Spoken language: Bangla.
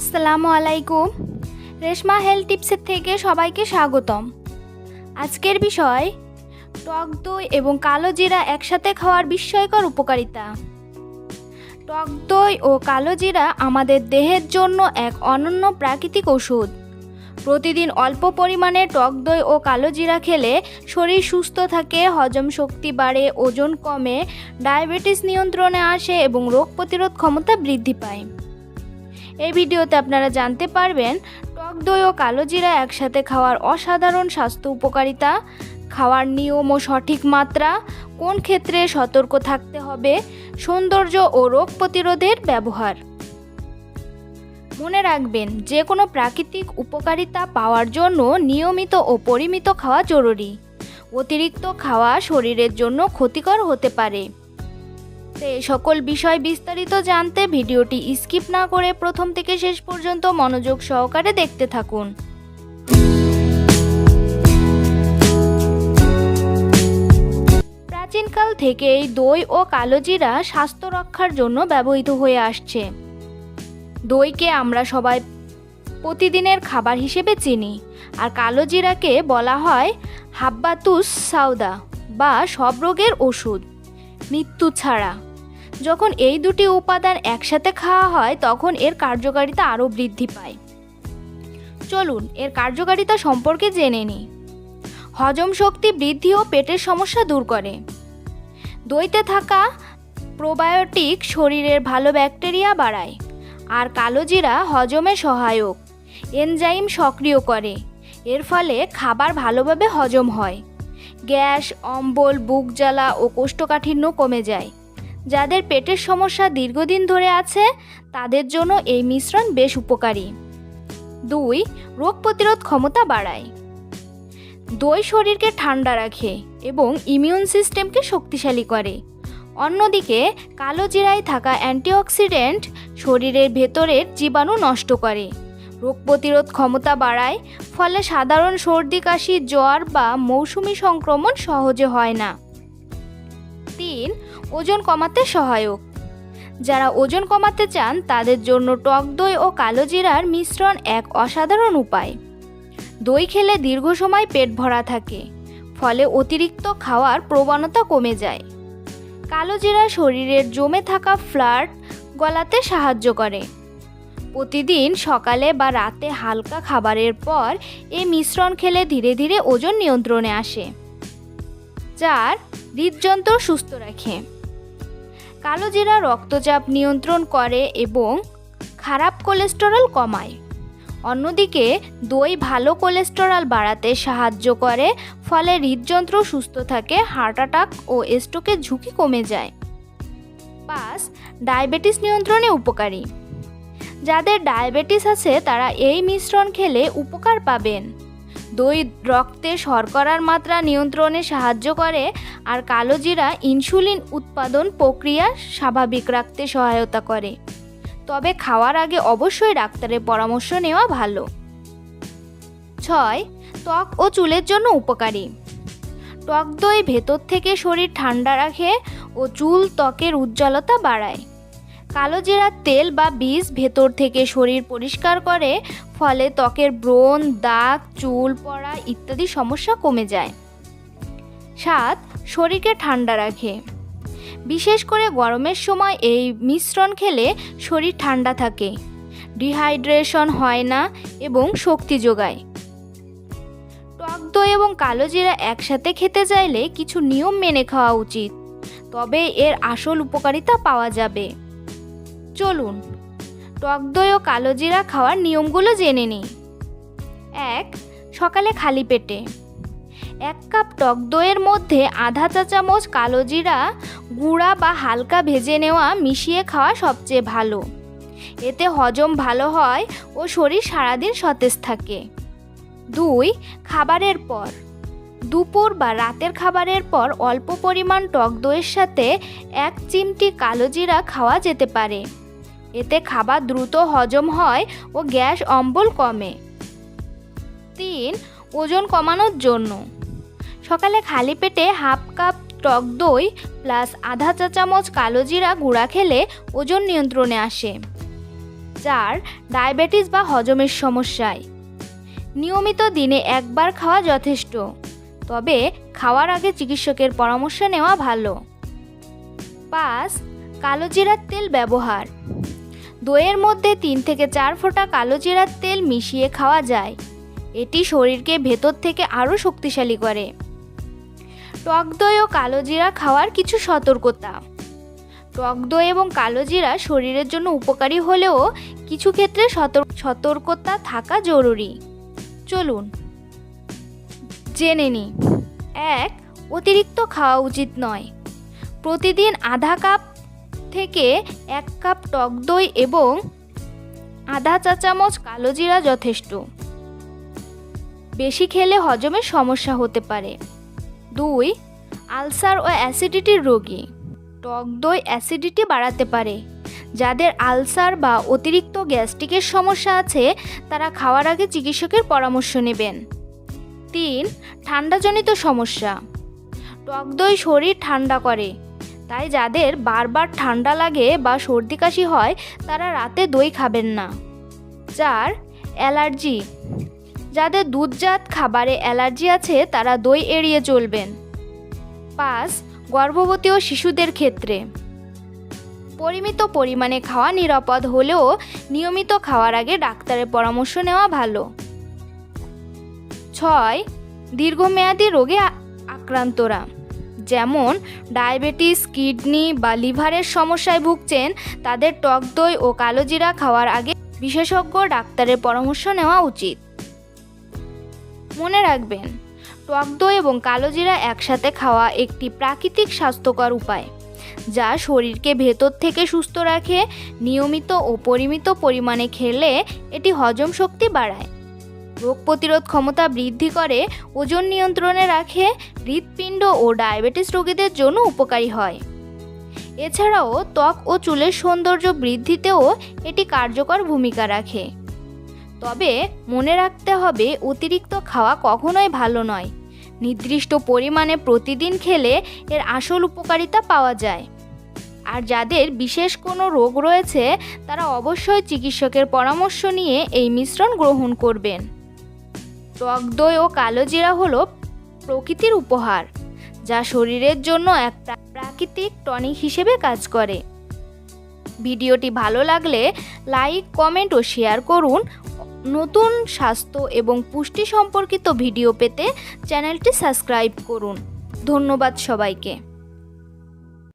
আসসালামু আলাইকুম। রেশমা হেলথ টিপসের থেকে সবাইকে স্বাগতম। আজকের বিষয়, টক দই এবং কালো জিরা একসাথে খাওয়ার বিস্ময়কর উপকারিতা। টক দই ও কালো জিরা আমাদের দেহের জন্য এক অনন্য প্রাকৃতিক ওষুধ। প্রতিদিন অল্প পরিমাণে টক দই ও কালো জিরা খেলে শরীর সুস্থ থাকে, হজম শক্তি বাড়ে, ওজন কমে, ডায়াবেটিস নিয়ন্ত্রণে আসে এবং রোগ প্রতিরোধ ক্ষমতা বৃদ্ধি পায়। এই ভিডিওতে আপনারা জানতে পারবেন, টক দই ও কালো জিরা একসাথে খাওয়ার অসাধারণ স্বাস্থ্য উপকারিতা, খাওয়ার নিয়ম ও সঠিক মাত্রা, কোন ক্ষেত্রে সতর্ক থাকতে হবে, সৌন্দর্য ও রোগ প্রতিরোধের ব্যবহার। মনে রাখবেন যে কোনো প্রাকৃতিক উপকারিতা পাওয়ার জন্য নিয়মিত ও পরিমিত খাওয়া জরুরি। অতিরিক্ত খাওয়া শরীরের জন্য ক্ষতিকর হতে পারে। তো এই সকল বিষয় বিস্তারিত জানতে ভিডিওটি স্কিপ না করে প্রথম থেকে শেষ পর্যন্ত মনোযোগ সহকারে দেখতে থাকুন। প্রাচীনকাল থেকেই দই ও কালোজিরা স্বাস্থ্য রক্ষার জন্য ব্যবহৃত হয়ে আসছে। দইকে আমরা সবাই প্রতিদিনের খাবার হিসেবে চিনি, আর কালোজিরাকে বলা হয় হাব্বাতুস সাউদা বা সব রোগের ওষুধ। মৃত্যু ছাড়া। যখন এই দুটি উপাদান একসাথে খাওয়া হয়, তখন এর কার্যকারিতা আরও বৃদ্ধি পায়। চলুন, এর কার্যকারিতা সম্পর্কে জেনে নিই। হজম শক্তি বৃদ্ধি ও পেটের সমস্যা দূর করে। দইতে থাকা প্রোবায়োটিক শরীরের ভালো ব্যাকটেরিয়া বাড়ায়, আর কালোজিরা হজমে সহায়ক, এনজাইম সক্রিয় করে। এর ফলে খাবার ভালোভাবে হজম হয়। গ্যাস, অম্বল, বুক জ্বালা ও কোষ্ঠকাঠিন্য কমে যায়। যাদের পেটের সমস্যা দীর্ঘদিন ধরে আছে, তাদের জন্য এই মিশ্রণ বেশ উপকারী। দুই, রোগ প্রতিরোধ ক্ষমতা বাড়ায়। দই শরীরকে ঠান্ডা রাখে এবং ইমিউন সিস্টেমকে শক্তিশালী করে। অন্যদিকে, কালো জিরায় থাকা অ্যান্টিঅক্সিডেন্ট শরীরের ভেতরের জীবাণু নষ্ট করে। রোগ প্রতিরোধ ক্ষমতা বাড়ায়, ফলে সাধারণ সর্দি, কাশি, জ্বর বা মৌসুমি সংক্রমণ সহজে হয় না। তিন ওজন কমাতে সহায়ক। যারা ওজন কমাতে চান, তাদের জন্য টক দই ও কালো জিরার মিশ্রণ এক অসাধারণ উপায়। দই খেলে দীর্ঘ সময় পেট ভরা থাকে, ফলে অতিরিক্ত খাওয়ার প্রবণতা কমে যায়। কালো জিরা শরীরের জমে থাকা ফ্লাট গলাতে সাহায্য করে। প্রতিদিন সকালে বা রাতে হালকা খাবারের পর এই মিশ্রণ খেলে ধীরে ধীরে ওজন নিয়ন্ত্রণে আসে চার হৃদযন্ত্র সুস্থ রাখে। কালো জিরা রক্তচাপ নিয়ন্ত্রণ করে এবং খারাপ কোলেস্টেরল কমায়। অন্যদিকে, দই ভালো কোলেস্টেরল বাড়াতে সাহায্য করে, ফলে হৃদযন্ত্র সুস্থ থাকে, হার্ট অ্যাটাক ও স্ট্রোকের ঝুঁকি কমে যায়। পাঁচ, ডায়াবেটিস নিয়ন্ত্রণে উপকারী। যাদের ডায়াবেটিস আছে, তারা এই মিশ্রণ খেলে উপকার পাবেন। দই রক্তে শর্করার মাত্রা নিয়ন্ত্রণে সাহায্য করে আর কালো জিরা ইনসুলিন উৎপাদন প্রক্রিয়া স্বাভাবিক রাখতে সহায়তা করে। তবে খাওয়ার আগে অবশ্যই ডাক্তারের পরামর্শ নেওয়া ভালো। ছয়, ত্বক ও চুলের জন্য উপকারী। টক দই ভেতর থেকে শরীর ঠান্ডা রাখে ও চুল ত্বকের উজ্জ্বলতা বাড়ায়। কালো জিরার তেল বা বীজ ভেতর থেকে শরীর পরিষ্কার করে, ফলে ত্বকের ব্রণ, দাগ, চুল, পড়া ইত্যাদি সমস্যা কমে যায়। সাত, শরীরকে ঠান্ডা রাখে। বিশেষ করে গরমের সময় এই মিশ্রণ খেলে শরীর ঠান্ডা থাকে, ডিহাইড্রেশন হয় না এবং শক্তি যোগায়। টক দই এবং কালো জিরা একসাথে খেতে চাইলে কিছু নিয়ম মেনে খাওয়া উচিত, তবে এর আসল উপকারিতা পাওয়া যাবে। চলুন। টক দই ও কালো জিরা খাওয়ার নিয়মগুলো জেনে নিই। এক, সকালে খালি পেটে। এক কাপ টক দইয়ের মধ্যে আধা চা চামচ কালো জিরা, গুঁড়া বা হালকা ভেজে নেওয়া মিশিয়ে খাওয়া সবচেয়ে ভালো। এতে হজম ভালো হয় ও শরীর সারাদিন সতেজ থাকে। দুই, খাবারের পর। দুপুর বা রাতের খাবারের পর অল্প পরিমাণ টক দইয়ের সাথে এক চিমটি কালো জিরা খাওয়া যেতে পারে। এতে খাবার দ্রুত হজম হয় ও গ্যাস অম্বল কমে। তিন, ওজন কমানোর জন্য। সকালে খালি পেটে হাফ কাপ টক দই প্লাস আধা চা চামচ কালো জিরা গুঁড়া খেলে ওজন নিয়ন্ত্রণে আসে। চার, ডায়াবেটিস বা হজমের সমস্যায়। নিয়মিত দিনে একবার খাওয়া যথেষ্ট, তবে খাওয়ার আগে চিকিৎসকের পরামর্শ নেওয়া ভালো। পাঁচ, কালো জিরার তেল ব্যবহার। দইয়ের মধ্যে তিন থেকে চার ফোঁটা কালো জিরার তেল মিশিয়ে খাওয়া যায়। এটি শরীরকে ভেতর থেকে আরও শক্তিশালী করে। টক দই ও কালো জিরা খাওয়ার কিছু সতর্কতা। টক দই এবং কালো জিরা শরীরের জন্য উপকারী হলেও কিছু ক্ষেত্রে সতর্ক সতর্কতা থাকা জরুরি। চলুন, জেনে নিই। এক, অতিরিক্ত খাওয়া উচিত নয়। প্রতিদিন আধা কাপ থেকে এক কাপ টক দই এবং আধা চা চামচ কালো জিরা যথেষ্ট। বেশি খেলে হজমের সমস্যা হতে পারে। দুই, আলসার ও অ্যাসিডিটির রোগী। টক দই অ্যাসিডিটি বাড়াতে পারে। যাদের আলসার বা অতিরিক্ত গ্যাস্ট্রিকের সমস্যা আছে, তারা খাওয়ার আগে চিকিৎসকের পরামর্শ নেবেন। তিন, ঠান্ডাজনিত সমস্যা। টক দই শরীর ঠান্ডা করে। তাই যাদের বারবার ঠান্ডা লাগে বা সর্দি কাশি হয়, তারা রাতে দই খাবেন না। চার অ্যালার্জি। যাদের দুধজাত খাবারে অ্যালার্জি আছে, তারা দই এড়িয়ে চলবেন। পাঁচ, গর্ভবতী ও শিশুদের ক্ষেত্রে। পরিমিত পরিমাণে খাওয়া নিরাপদ হলেও নিয়মিত খাওয়ার আগে ডাক্তারের পরামর্শ নেওয়া ভালো। ছয়, দীর্ঘমেয়াদী রোগে আক্রান্তরা। যেমন ডায়াবেটিস, কিডনি বা লিভারের সমস্যায় ভুগছেন, তাদের টক দই ও কালোজিরা খাওয়ার আগে বিশেষজ্ঞ ডাক্তারের পরামর্শ নেওয়া উচিত। মনে রাখবেন, টক দই এবং কালোজিরা একসাথে খাওয়া একটি প্রাকৃতিক স্বাস্থ্যকর উপায়, যা শরীরকে ভেতর থেকে সুস্থ রাখে, নিয়মিত ও পরিমিত পরিমাণে খেলে এটি হজম শক্তি বাড়ায়। রোগ প্রতিরোধ ক্ষমতা বৃদ্ধি করে, ওজন নিয়ন্ত্রণে রাখে, হৃৎপিণ্ড ও ডায়াবেটিস রোগীদের জন্য উপকারী হয়। এছাড়াও ত্বক ও চুলের সৌন্দর্য বৃদ্ধিতেও এটি কার্যকর ভূমিকা রাখে। তবে মনে রাখতে হবে, অতিরিক্ত খাওয়া কখনোই ভালো নয়। নির্দিষ্ট পরিমাণে প্রতিদিন খেলে এর আসল উপকারিতা পাওয়া যায়। আর যাদের বিশেষ কোনো রোগ রয়েছে, তারা অবশ্যই চিকিৎসকের পরামর্শ নিয়ে এই মিশ্রণ গ্রহণ করবেন। টক দই ও কালো জিরা হলো প্রকৃতির উপহার, যা শরীরের জন্য একটা প্রাকৃতিক টনিক হিসেবে কাজ করে। ভিডিওটি ভালো লাগলে লাইক, কমেন্ট ও শেয়ার করুন। নতুন স্বাস্থ্য এবং পুষ্টি সম্পর্কিত ভিডিও পেতে চ্যানেলটি সাবস্ক্রাইব করুন। ধন্যবাদ সবাইকে।